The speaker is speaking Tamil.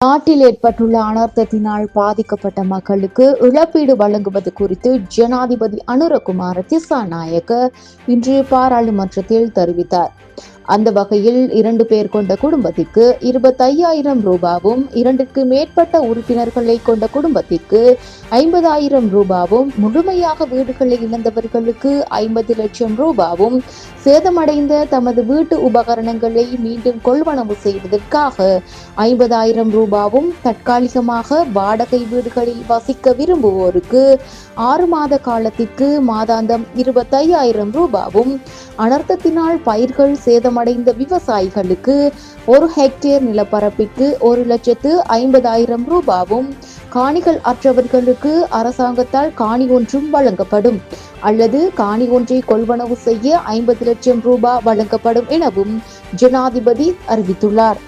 நாட்டில் ஏற்பட்டுள்ள அனர்த்தத்தினால் பாதிக்கப்பட்ட மக்களுக்கு இழப்பீடு வழங்குவது குறித்து ஜனாதிபதி அனுரகுமார திசாநாயக்க இன்று பாராளுமன்றத்தில் தெரிவித்தார். அந்த வகையில் இரண்டு பேர் கொண்ட குடும்பத்திற்கு இருபத்தையாயிரம் ரூபாவும் இரண்டுக்கு மேற்பட்ட உறுப்பினர்களை கொண்ட குடும்பத்திற்கு ஐம்பதாயிரம் ரூபாவும் முழுமையாக வீடுகளை இழந்தவர்களுக்கு ஐம்பது லட்சம் ரூபாவும் சேதமடைந்த தமது வீட்டு உபகரணங்களை மீண்டும் கொள்வனவு செய்வதற்காக ஐம்பதாயிரம் ரூபாவும் தற்காலிகமாக வாடகை வீடுகளில் வசிக்க விரும்புவோருக்கு ஆறு மாத காலத்திற்கு மாதாந்தம் இருபத்தையாயிரம் ரூபாவும். அனர்த்தத்தினால் பயிர்கள் சேதமடைந்த விவசாயிகளுக்கு ஒரு ஹெக்டேர் நிலப்பரப்பிற்கு ஒரு லட்சத்து ஐம்பதாயிரம் ரூபாவும் காணிகள் அற்றவர்களுக்கு அரசாங்கத்தால் காணி ஒன்றும் வழங்கப்படும் அல்லது காணி ஒன்றை கொள்வனவு செய்ய ஐம்பது லட்சம் ரூபாய் வழங்கப்படும் எனவும் ஜனாதிபதி அறிவித்துள்ளார்.